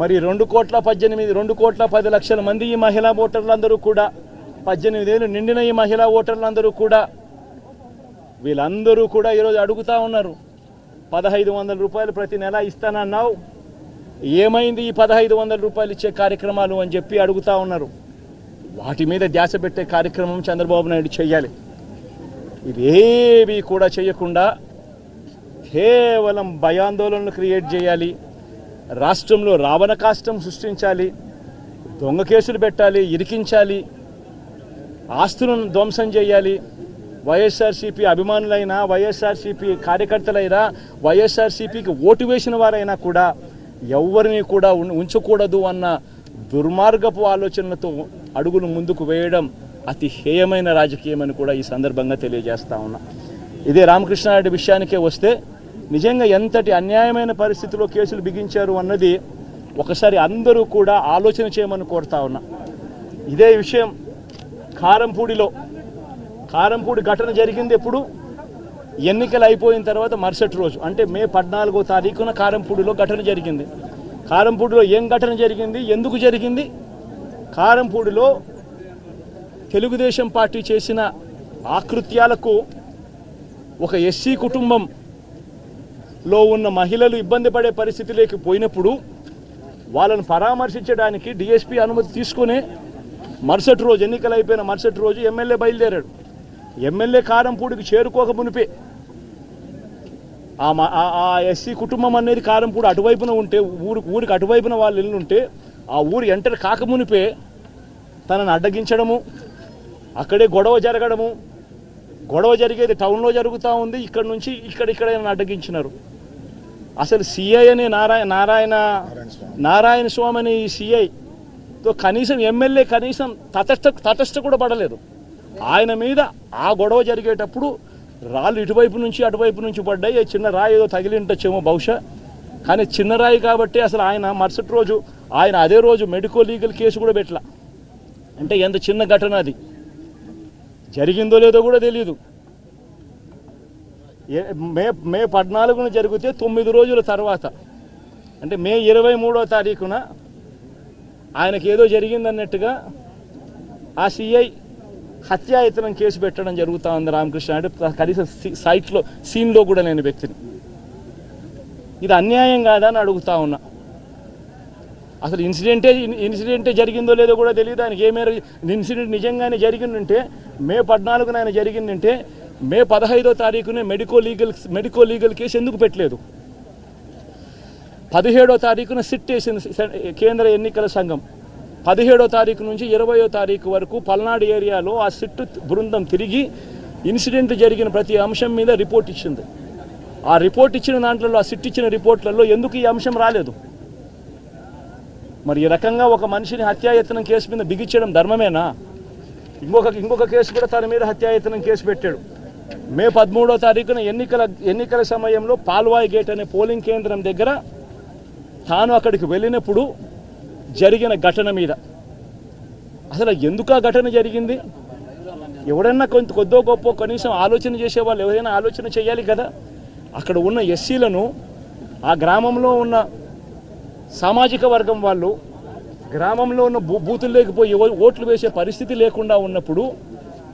మరి రెండు కోట్ల పద్దెనిమిది రెండు కోట్ల పది లక్షల మంది ఈ మహిళా ఓటర్లందరూ కూడా పద్దెనిమిది ఏళ్ళు నిండిన ఈ మహిళా ఓటర్లందరూ కూడా వీళ్ళందరూ కూడా ఈరోజు అడుగుతా ఉన్నారు. పదహైదు వందల రూపాయలు ప్రతి నెల ఇస్తానన్నావు. ఏమైంది ఈ పదహైదు వందల రూపాయలు ఇచ్చే కార్యక్రమాలు అని చెప్పి అడుగుతా ఉన్నారు. వాటి మీద ధ్యాస పెట్టే కార్యక్రమం చంద్రబాబు నాయుడు చేయాలి. ఇవేవి కూడా చేయకుండా కేవలం భయాందోళనలు క్రియేట్ చేయాలి. రాష్ట్రంలో రావణ కాష్టం సృష్టించాలి దొంగ కేసులు పెట్టాలి ఇరికించాలి ఆస్తులను ధ్వంసం చేయాలి. వైఎస్ఆర్సీపీ అభిమానులైనా వైఎస్ఆర్సీపీ కార్యకర్తలైనా వైఎస్ఆర్సీపీకి ఓటు వేసిన వారైనా కూడా ఎవరిని కూడా ఉంచకూడదు అన్న దుర్మార్గపు ఆలోచనలతో అడుగులు ముందుకు వేయడం అతి హేయమైన రాజకీయం అని కూడా ఈ సందర్భంగా తెలియజేస్తా ఉన్నా. ఇదే రామకృష్ణారెడ్డి విషయానికే వస్తే నిజంగా ఎంతటి అన్యాయమైన పరిస్థితిలో కేసులు బిగించారు అన్నది ఒకసారి అందరూ కూడా ఆలోచన చేయమని కోరుతా ఉన్నా. ఇదే విషయం కారంపూడిలో. కారంపూడి ఘటన జరిగింది ఎప్పుడు? ఎన్నికలు అయిపోయిన తర్వాత మరుసటి రోజు. అంటే మే పద్నాలుగో తారీఖున కారంపూడిలో ఘటన జరిగింది. కారంపూడిలో ఏం ఘటన జరిగింది? ఎందుకు జరిగింది? కారంపూడిలో తెలుగుదేశం పార్టీ చేసిన ఆకృత్యాలకు ఒక ఎస్సీ కుటుంబం లో ఉన్న మహిళలు ఇబ్బంది పడే పరిస్థితిలోకి పోయినప్పుడు వాళ్ళను పరామర్శించడానికి డిఎస్పీ అనుమతి తీసుకుని మరుసటి రోజు ఎన్నికలు అయిపోయిన మరుసటి రోజు ఎమ్మెల్యే బయలుదేరాడు. ఎమ్మెల్యే కారంపూడికి చేరుకోక మునిపే. ఆ ఎస్సీ కుటుంబం అనేది కారంపూడి అటువైపున ఉంటే ఊరు ఊరికి అటువైపున వాళ్ళు ఇల్లుంటే ఆ ఊరు ఎంటర్ కాకమునిపే తనను అడ్డగించడము అక్కడే గొడవ జరగడము. గొడవ జరిగేది టౌన్లో జరుగుతూ ఉంది. ఇక్కడ నుంచి ఇక్కడ ఇక్కడ అడ్డగించినారు. అసలు సిఐ అనే నారాయణ నారాయణ నారాయణ స్వామి అనే ఈ సిఐతో కనీసం ఎమ్మెల్యే కనీసం తటస్థ తటస్థ కూడా పడలేదు. ఆయన మీద ఆ గొడవ జరిగేటప్పుడు రాళ్ళు ఇటువైపు నుంచి అటువైపు నుంచి పడ్డాయి. చిన్న రాయి ఏదో తగిలి ఉండొచ్చేమో బహుశా. కానీ చిన్న రాయి కాబట్టి అసలు ఆయన మరుసటి రోజు ఆయన అదే రోజు మెడికో లీగల్ కేసు కూడా పెట్టలా. అంటే ఎంత చిన్న ఘటన అది? జరిగిందో లేదో కూడా తెలియదు మే మే పద్నాలుగున జరిగితే తొమ్మిది రోజుల తర్వాత. అంటే మే ఇరవై మూడో తారీఖున ఆయనకి ఏదో జరిగిందన్నట్టుగా ఆ సిఐ హత్యాయతనం కేసు పెట్టడం జరుగుతూ ఉంది రామకృష్ణ. అంటే కనీసం సైట్లో సీన్లో కూడా లేని వ్యక్తిని. ఇది అన్యాయం కాదా అని అడుగుతా ఉన్నా. అసలు ఇన్సిడెంటే ఇన్సిడెంటే జరిగిందో లేదో కూడా తెలియదు. ఆయనకి ఏ మేర ఇన్సిడెంట్ నిజంగానే జరిగిందంటే మే పద్నాలుగున ఆయన జరిగిందంటే మే పదహైదో తారీఖునే medico legal medico legal case ఎందుకు పెట్టలేదు? పదిహేడో తారీఖున సిట్ వేసింది కేంద్ర ఎన్నికల సంఘం. పదిహేడో తారీఖు నుంచి ఇరవయో తారీఖు వరకు పల్నాడు ఏరియాలో ఆ సిట్ బృందం తిరిగి ఇన్సిడెంట్ జరిగిన ప్రతి అంశం మీద రిపోర్ట్ ఇచ్చింది. ఆ రిపోర్ట్ ఇచ్చిన దాంట్లో ఆ సిట్ ఇచ్చిన రిపోర్ట్లలో ఎందుకు ఈ అంశం రాలేదు? మరి ఈ రకంగా ఒక మనిషిని హత్యాయత్నం కేసు మీద బిగించడం ధర్మమేనా? ఇంకొక ఇంకొక కేసు కూడా తన మీద హత్యాయత్నం కేసు పెట్టాడు. మే పదమూడో తారీఖున ఎన్నికల ఎన్నికల సమయంలో పాల్వాయి గేట్ అనే పోలింగ్ కేంద్రం దగ్గర తాను అక్కడికి వెళ్ళినప్పుడు జరిగిన ఘటన మీద. అసలు ఎందుకు ఆ ఘటన జరిగింది? ఎవడన్నా కొంత కొద్దో గొప్ప కనీసం ఆలోచన చేసే వాళ్ళు ఎవరైనా ఆలోచన చేయాలి కదా. అక్కడ ఉన్న ఎస్సీలను ఆ గ్రామంలో ఉన్న సామాజిక వర్గం వాళ్ళు గ్రామంలో ఉన్న బూ బూతులు లేకపోయి ఓట్లు వేసే పరిస్థితి లేకుండా ఉన్నప్పుడు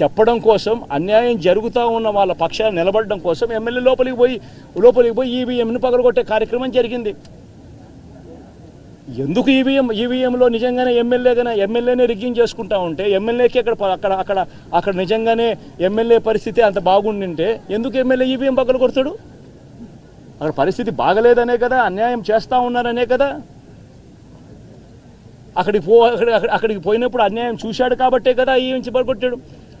చెప్పడం కోసం అన్యాయం జరుగుతూ ఉన్న వాళ్ళ పక్షాన్ని నిలబడడం కోసం ఎమ్మెల్యే లోపలికి పోయి లోపలికి పోయి ఈవీఎంను పగలగొట్టే కార్యక్రమం జరిగింది. ఎందుకు ఈవీఎం ఈవీఎంలో నిజంగానే ఎమ్మెల్యేగానే ఎమ్మెల్యేనే రిగ్గింగ్ చేసుకుంటా ఉంటే ఎమ్మెల్యేకి అక్కడ అక్కడ అక్కడ అక్కడ నిజంగానే ఎమ్మెల్యే పరిస్థితి అంత బాగుండింటే ఎందుకు ఎమ్మెల్యే ఈవీఎం పగలు కొడతాడు అక్కడ పరిస్థితి బాగలేదనే కదా అన్యాయం చేస్తూ ఉన్నారనే కదా. అక్కడికి పో అక్కడ అక్కడికి పోయినప్పుడు అన్యాయం చూశాడు కాబట్టే కదా ఈవీఎం పగలగొట్టాడు.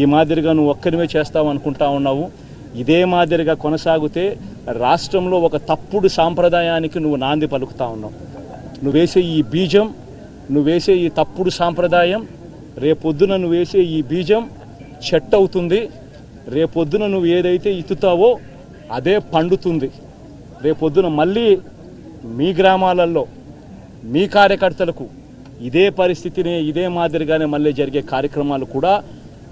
ఈ మాదిరిగా నువ్వు ఒక్కరివే చేస్తావు అనుకుంటా ఉన్నావు. ఇదే మాదిరిగా కొనసాగితే రాష్ట్రంలో ఒక తప్పుడు సాంప్రదాయానికి నువ్వు నాంది పలుకుతా ఉన్నావు. నువ్వు వేసే ఈ బీజం నువ్వు వేసే ఈ తప్పుడు సాంప్రదాయం రేపొద్దున నువ్వు వేసే ఈ బీజం చెట్టు అవుతుంది. రేపొద్దున నువ్వు ఏదైతే ఇత్తుతావో అదే పండుతుంది. రేపొద్దున మళ్ళీ మీ గ్రామాలలో మీ కార్యకర్తలకు ఇదే పరిస్థితిని ఇదే మాదిరిగానే మళ్ళీ జరిగే కార్యక్రమాలు కూడా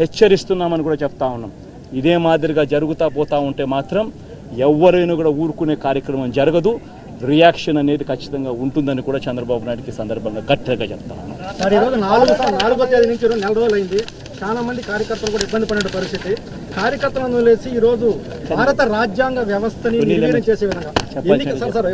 హెచ్చరిస్తున్నామని కూడా చెప్తా ఉన్నాం. ఇదే మాదిరిగా జరుగుతా పోతా ఉంటే మాత్రం ఎవరైనా కూడా ఊరుకునే కార్యక్రమం జరగదు. రియాక్షన్ అనేది ఖచ్చితంగా ఉంటుందని కూడా చంద్రబాబు నాయుడుకి సందర్భంగా గట్టిగా చెప్తా నాలుగు తేదీ నుంచి నెల రోజులు అయింది చాలా మంది కార్యకర్తలు కూడా ఇబ్బంది పడిన పరిస్థితి. కార్యకర్తలను వదిలేసి ఈ రోజు భారత రాజ్యాంగ వ్యవస్థని నిర్వీర్యం చేసే విధంగా. చెప్పండి, ఎన్నిక సార్.